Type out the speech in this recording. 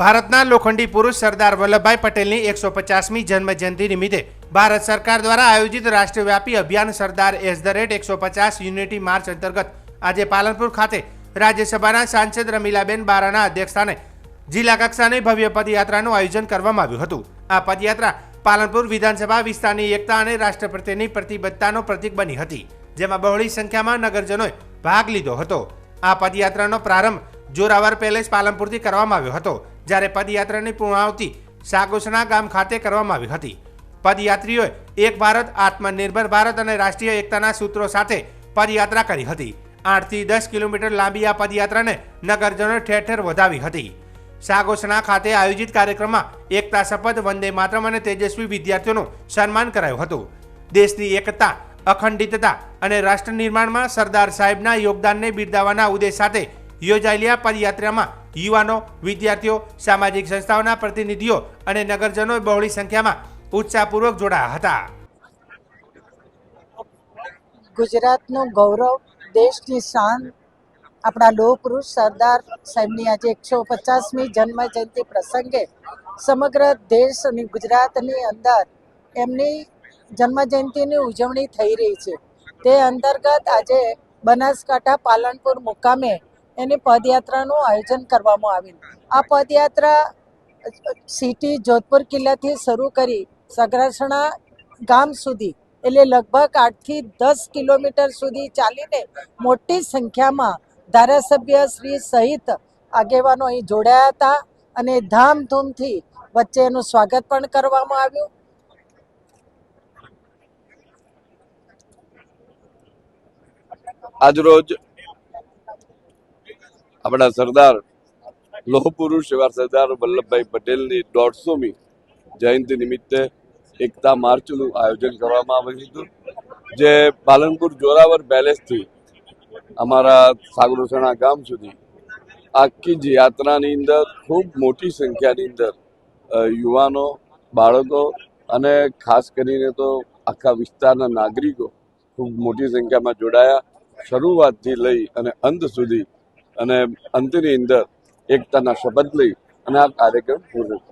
ભારતના લોખંડી પુરુષ સરદાર વલ્લભભાઈ પટેલની એકસો પચાસમી જન્મજયંતિ નિમિત્તે ભારત સરકાર દ્વારા આયોજિત રાષ્ટ્રવ્યાપી અભિયાન સરદાર એસ ધ રેટ એકસો પચાસ યુનિટી માર્ચ અંતર્ગત આજે પાલનપુર ખાતે રાજ્યસભાના સાંસદ રમીલાબેન બારાના અધ્યક્ષસ્થાને જિલ્લા કક્ષાની ભવ્ય પદયાત્રાનું આયોજન કરવામાં આવ્યું હતું. આ પદયાત્રા પાલનપુર વિધાનસભા, વિસ્તારની એકતા અને રાષ્ટ્ર પ્રત્યેની પ્રતિબદ્ધતાનો પ્રતીક બની હતી, જેમાં બહોળી સંખ્યામાં નગરજનોએ ભાગ લીધો હતો. આ પદયાત્રાનો પ્રારંભ જોરાવર પેલેસ પાલનપુરથી કરવામાં આવ્યો હતો. જ્યારે પદયાત્રાની પૂર્ણાવતિ સાગોસણા ગામ ખાતે કરવામાં આવી હતી. પદયાત્રીઓએ એક ભારત, આત્મનિર્ભર ભારત અને રાષ્ટ્રીય એકતાના સૂત્રો સાથે પદયાત્રા કરી હતી. આઠથી દસ કિલોમીટર લાંબી આ પદયાત્રાને નગરજનોએ ઠેર ઠેર વધાવી હતી. સાગોસણા ખાતે આયોજિત કાર્યક્રમમાં એકતા શપથ, વંદે માતરમ અને તેજસ્વી વિદ્યાર્થીઓનું સન્માન કરાયું હતું. દેશની એકતા, અખંડિતતા અને રાષ્ટ્ર નિર્માણમાં સરદાર સાહેબના યોગદાનને બિરદાવવાના ઉદ્દેશ સાથે યોજાયેલી આ પદયાત્રામાં યુવાનો, વિદ્યાર્થીઓ, સામાજિક સંસ્થાઓના પ્રતિનિધિઓ અને નગરજનો બહોળી સંખ્યામાં ઉત્સાહપૂર્વક જોડાયા હતા. ગુજરાતનું ગૌરવ, દેશની શાન, આપણા લોકપુરુષ સરદાર સાહેબની આજે એકસો પચાસમી જન્મ જયંતિ પ્રસંગે સમગ્ર દેશ અને ગુજરાતની અંદર એમની જન્મ જયંતિની ઉજવણી થઈ રહી છે. તે અંતર્ગત આજે બનાસકાંઠા પાલનપુર મુકામે એની પદયાત્રાનું આયોજન કરવામાં આવ્યું. આ પદયાત્રા સિટી જોધપુર કિલ્લાથી શરૂ કરી સગરાસણા ગામ સુધી એટલે લગભગ આઠથી દસ કિલોમીટર સુધી ચાલીને મોટી સંખ્યામાં ધારાસભ્ય શ્રી સહિત આગેવાનો અહીં જોડાયા હતા અને ધામધૂમથી વચ્ચે એનું સ્વાગત પણ કરવામાં આવ્યું. આજરોજ આપણા સરદાર લોહ પુરુષ એવા સરદાર વલ્લભભાઈ પટેલની દોઢસોમી જયંતિ નિમિત્તે એકતા માર્ચનું આયોજન કરવામાં આવ્યું હતું, જે પાલનપુર જોરાવર પેલેસથી અમારા સાગરોસણા ગામ સુધી આખી જ યાત્રાની અંદર, ખૂબ મોટી સંખ્યાની અંદર યુવાનો, બાળકો અને ખાસ કરીને તો આખા વિસ્તારના નાગરિકો ખૂબ મોટી સંખ્યામાં જોડાયા. શરૂઆતથી લઈ અને અંત સુધી અને અંતની અંદર એકતાના શપથ લઈ અને આ કાર્યક્રમ પૂર્ણ